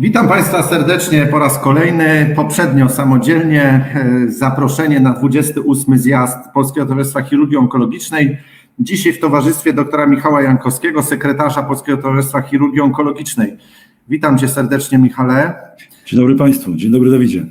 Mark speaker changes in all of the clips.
Speaker 1: Witam Państwa serdecznie po raz kolejny. Poprzednio samodzielnie e, zaproszenie na 28 zjazd Polskiego Towarzystwa Chirurgii Onkologicznej. Dzisiaj w towarzystwie doktora Michała Jankowskiego, sekretarza Polskiego Towarzystwa Chirurgii Onkologicznej. Witam Cię serdecznie, Michale.
Speaker 2: Dzień dobry Państwu, dzień dobry Dawidzie.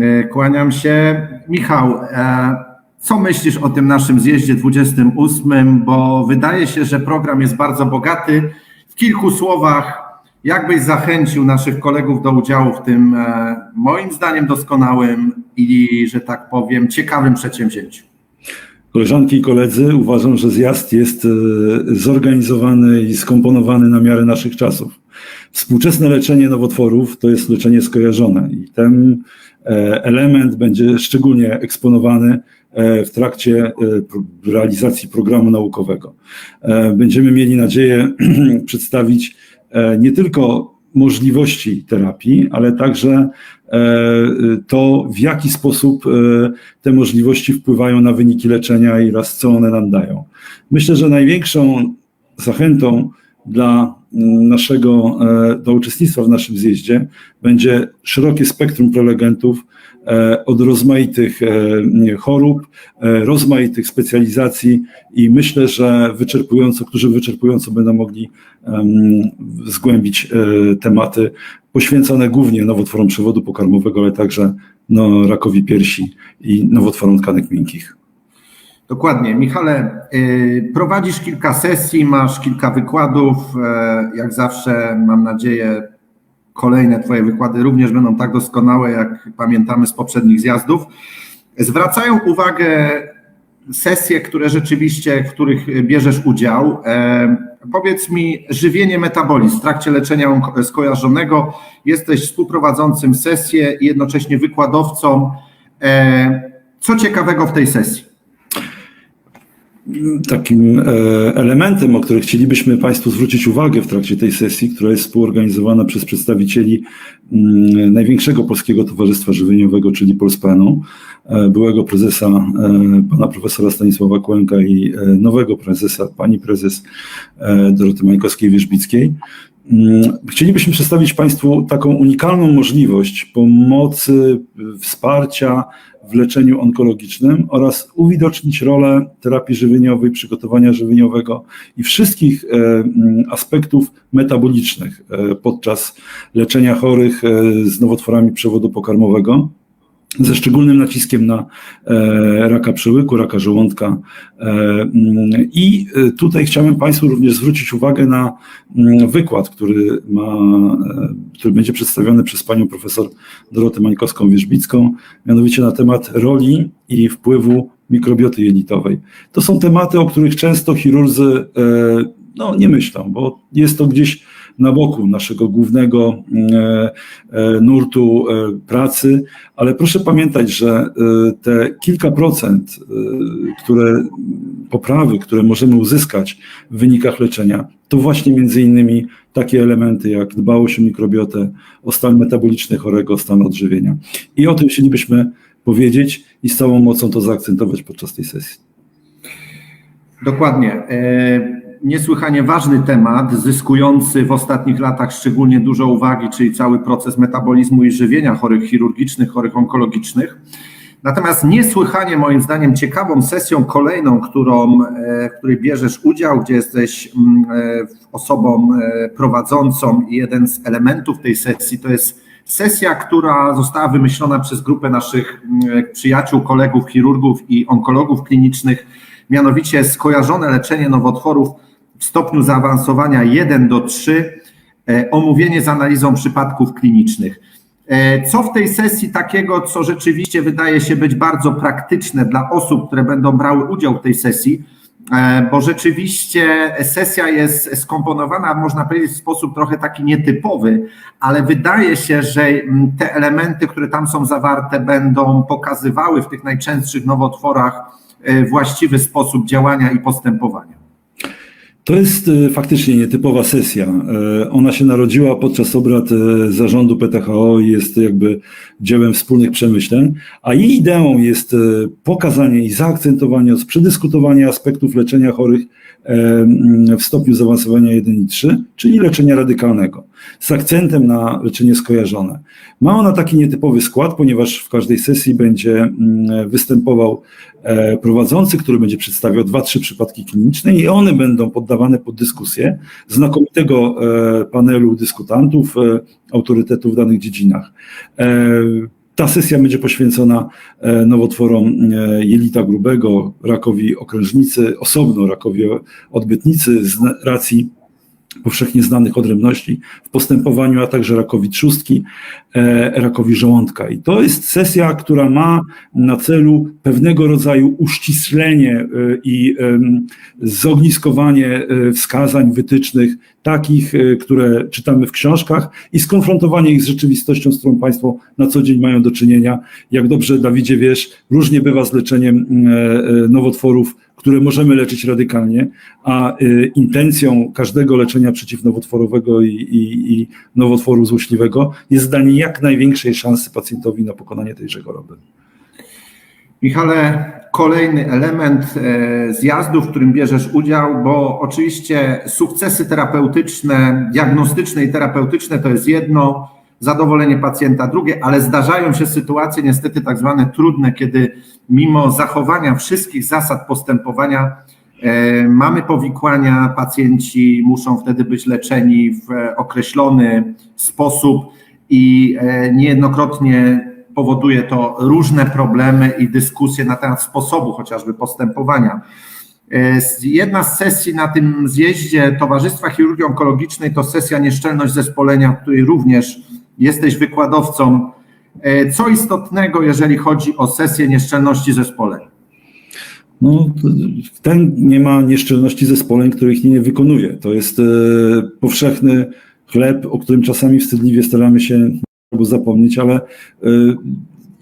Speaker 1: E, Kłaniam się. Michał, e, co myślisz o tym naszym zjeździe 28? Bo wydaje się, że program jest bardzo bogaty. W kilku słowach, jakbyś zachęcił naszych kolegów do udziału w tym, e, moim zdaniem, doskonałym i, że tak powiem, ciekawym przedsięwzięciu?
Speaker 2: Koleżanki i koledzy, uważam, że zjazd jest e, zorganizowany i skomponowany na miarę naszych czasów. Współczesne leczenie nowotworów to jest leczenie skojarzone i ten e, element będzie szczególnie eksponowany w trakcie realizacji programu naukowego. Będziemy mieli nadzieję przedstawić nie tylko możliwości terapii, ale także e, to, w jaki sposób e, te możliwości wpływają na wyniki leczenia i raz co one nam dają. Myślę, że największą zachętą dla mm, naszego, e, do uczestnictwa w naszym zjeździe będzie szerokie spektrum prelegentów e, od rozmaitych e, chorób, rozmaitych specjalizacji i myślę, że wyczerpująco, którzy wyczerpująco będą mogli zgłębić tematy poświęcone głównie nowotworom przewodu pokarmowego, ale także no, rakowi piersi i nowotworom tkanek miękkich.
Speaker 1: Dokładnie. Michale, y, prowadzisz kilka sesji, masz kilka wykładów. e, Jak zawsze, mam nadzieję, kolejne Twoje wykłady również będą tak doskonałe, jak pamiętamy z poprzednich zjazdów. Zwracają uwagę sesje, które rzeczywiście, w których bierzesz udział. E, Powiedz mi, żywienie metabolizm w trakcie leczenia skojarzonego. Jesteś współprowadzącym sesję i jednocześnie wykładowcą. E, Co ciekawego w tej sesji?
Speaker 2: Takim e, elementem, o który chcielibyśmy Państwu zwrócić uwagę w trakcie tej sesji, która jest współorganizowana przez przedstawicieli mm, największego polskiego towarzystwa żywieniowego, czyli Polspanu, e, byłego prezesa e, pana profesora Stanisława Kłęka i nowego prezesa, pani prezes Doroty Mańkowskiej-Wierzbickiej. Mm, Chcielibyśmy przedstawić Państwu taką unikalną możliwość pomocy, wsparcia w leczeniu onkologicznym oraz uwidocznić rolę terapii żywieniowej, przygotowania żywieniowego i wszystkich e, mm, aspektów metabolicznych e, podczas leczenia chorych e, z nowotworami przewodu pokarmowego ze szczególnym naciskiem na e, raka przełyku, raka żołądka. E, I e, tutaj chciałem Państwu również zwrócić uwagę na mm, wykład, który, ma, który będzie przedstawiony przez panią profesor Dorotę Mańkowską-Wierzbicką, mianowicie na temat roli i wpływu mikrobioty jelitowej. To są tematy, o których często chirurdzy no, nie myślą, bo jest to gdzieś na boku naszego głównego e, e, nurtu e, pracy, ale proszę pamiętać, że te kilka procent, które poprawy, które możemy uzyskać w wynikach leczenia, to właśnie między innymi takie elementy jak dbałość o mikrobiotę, o stan metaboliczny chorego, stan odżywienia. I o tym chcielibyśmy powiedzieć i z całą mocą to zaakcentować podczas tej sesji.
Speaker 1: Dokładnie. Niesłychanie ważny temat, zyskujący w ostatnich latach szczególnie dużo uwagi, czyli cały proces metabolizmu i żywienia chorych chirurgicznych, chorych onkologicznych. Natomiast niesłychanie moim zdaniem ciekawą sesją kolejną, którą, e, w której bierzesz udział, gdzie jesteś mm, e, osobą e, prowadzącą i jeden z elementów tej sesji to jest sesja, która została wymyślona przez grupę naszych mm, przyjaciół, kolegów, chirurgów i onkologów klinicznych, mianowicie skojarzone leczenie nowotworów w stopniu zaawansowania 1 do 3, e, omówienie z analizą przypadków klinicznych. E, Co w tej sesji takiego, co rzeczywiście wydaje się być bardzo praktyczne dla osób, które będą brały udział w tej sesji, E, bo rzeczywiście sesja jest skomponowana, można powiedzieć, w sposób trochę taki nietypowy, ale wydaje się, że mm, te elementy, które tam są zawarte, będą pokazywały w tych najczęstszych nowotworach właściwy sposób działania i postępowania.
Speaker 2: To jest e, faktycznie nietypowa sesja. E, Ona się narodziła podczas obrad e, zarządu PTHO i jest jakby dziełem wspólnych przemyśleń, a jej ideą jest e, pokazanie i zaakcentowanie, przedyskutowanie aspektów leczenia chorych w stopniu zaawansowania 1 i 3, czyli leczenia radykalnego, z akcentem na leczenie skojarzone. Ma ona taki nietypowy skład, ponieważ w każdej sesji będzie występował e, prowadzący, który będzie przedstawiał dwa, trzy przypadki kliniczne i one będą poddawane pod dyskusję znakomitego e, panelu dyskutantów, e, autorytetów w danych dziedzinach. Ta sesja będzie poświęcona nowotworom jelita grubego, rakowi okrężnicy, osobno rakowi odbytnicy z racji powszechnie znanych odrębności w postępowaniu, a także rakowi trzustki, e, rakowi żołądka. I to jest sesja, która ma na celu pewnego rodzaju uściślenie e, i zogniskowanie e, wskazań, wytycznych, takich, które czytamy w książkach i skonfrontowanie ich z rzeczywistością, z którą Państwo na co dzień mają do czynienia. Jak dobrze, Dawidzie, wiesz, różnie bywa z leczeniem nowotworów które możemy leczyć radykalnie, a y, intencją każdego leczenia przeciwnowotworowego i, i, i nowotworu złośliwego jest danie jak największej szansy pacjentowi na pokonanie tejże choroby.
Speaker 1: Michale, kolejny element e, zjazdu, w którym bierzesz udział, bo oczywiście sukcesy terapeutyczne, diagnostyczne i terapeutyczne to jest jedno, zadowolenie pacjenta drugie, ale zdarzają się sytuacje niestety tak zwane trudne, kiedy mimo zachowania wszystkich zasad postępowania e, mamy powikłania, pacjenci muszą wtedy być leczeni w określony sposób i e, niejednokrotnie powoduje to różne problemy i dyskusje na temat sposobu chociażby postępowania. E, jedna z sesji na tym zjeździe Towarzystwa Chirurgii Onkologicznej to sesja nieszczelność zespolenia, w której również jesteś wykładowcą. E, co istotnego, jeżeli chodzi o sesję nieszczelności zespoleń?
Speaker 2: No, ten nie ma nieszczelności zespoleń, których nie wykonuje. To jest e, powszechny chleb, o którym czasami wstydliwie staramy się zapomnieć, ale e,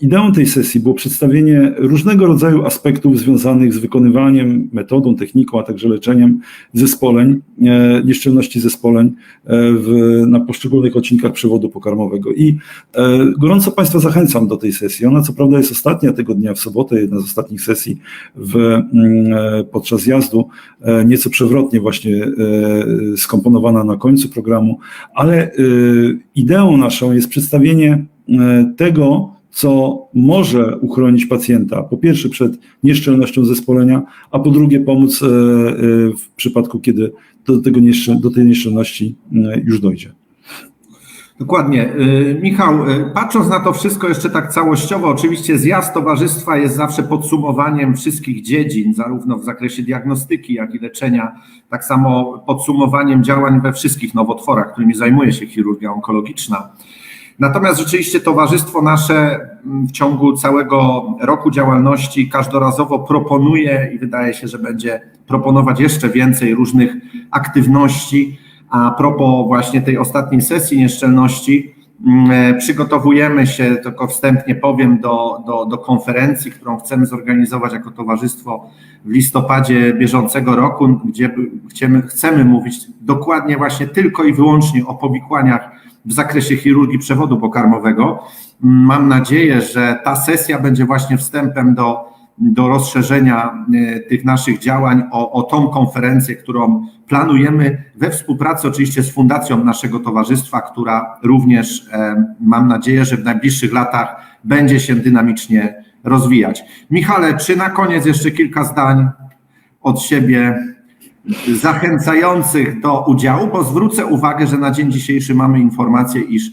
Speaker 2: Ideą tej sesji było przedstawienie różnego rodzaju aspektów związanych z wykonywaniem, metodą, techniką, a także leczeniem zespoleń, e, nieszczelności zespoleń e, w, na poszczególnych odcinkach przewodu pokarmowego. I e, gorąco Państwa zachęcam do tej sesji. Ona co prawda jest ostatnia tego dnia w sobotę, jedna z ostatnich sesji w, mm, podczas jazdu, nieco przewrotnie właśnie skomponowana na końcu programu, ale ideą naszą jest przedstawienie tego, co może uchronić pacjenta, po pierwsze przed nieszczelnością zespolenia, a po drugie pomóc e, e, w przypadku, kiedy do, tego do tej nieszczelności e, już dojdzie.
Speaker 1: Dokładnie. Michał, patrząc na to wszystko jeszcze tak całościowo, oczywiście zjazd towarzystwa jest zawsze podsumowaniem wszystkich dziedzin, zarówno w zakresie diagnostyki, jak i leczenia, tak samo podsumowaniem działań we wszystkich nowotworach, którymi zajmuje się chirurgia onkologiczna. Natomiast rzeczywiście towarzystwo nasze w ciągu całego roku działalności każdorazowo proponuje i wydaje się, że będzie proponować jeszcze więcej różnych aktywności. A propos właśnie tej ostatniej sesji nieszczelności, mm, przygotowujemy się, tylko wstępnie powiem, do, do, do konferencji, którą chcemy zorganizować jako towarzystwo w listopadzie bieżącego roku, gdzie chcemy, chcemy mówić dokładnie właśnie tylko i wyłącznie o powikłaniach w zakresie chirurgii przewodu pokarmowego. Mam nadzieję, że ta sesja będzie właśnie wstępem do, do rozszerzenia e, tych naszych działań o, o tą konferencję, którą planujemy we współpracy oczywiście z fundacją naszego towarzystwa, która również e, mam nadzieję, że w najbliższych latach będzie się dynamicznie rozwijać. Michale, czy na koniec jeszcze kilka zdań od siebie zachęcających do udziału, bo zwrócę uwagę, że na dzień dzisiejszy mamy informację, iż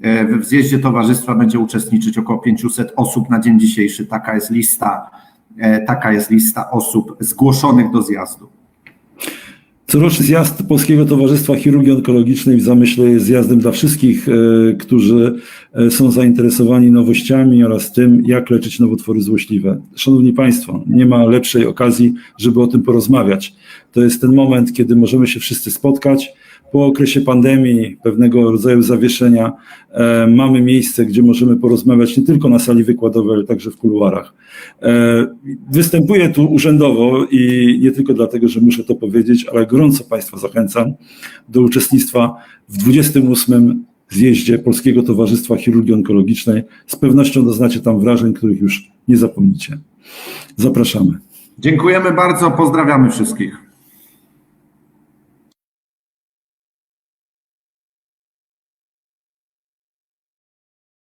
Speaker 1: e, w zjeździe towarzystwa będzie uczestniczyć około 500 osób na dzień dzisiejszy. Taka jest lista, e, taka jest lista osób zgłoszonych do zjazdu.
Speaker 2: Coroczny zjazd Polskiego Towarzystwa Chirurgii Onkologicznej w zamyśle jest zjazdem dla wszystkich, e, którzy są zainteresowani nowościami oraz tym, jak leczyć nowotwory złośliwe. Szanowni Państwo, nie ma lepszej okazji, żeby o tym porozmawiać. To jest ten moment, kiedy możemy się wszyscy spotkać. Po okresie pandemii, pewnego rodzaju zawieszenia, e, mamy miejsce, gdzie możemy porozmawiać nie tylko na sali wykładowej, ale także w kuluarach. E, występuję tu urzędowo i nie tylko dlatego, że muszę to powiedzieć, ale gorąco Państwa zachęcam do uczestnictwa w 28 zjeździe Polskiego Towarzystwa Chirurgii Onkologicznej. Z pewnością doznacie tam wrażeń, których już nie zapomnicie. Zapraszamy.
Speaker 1: Dziękujemy bardzo, pozdrawiamy wszystkich.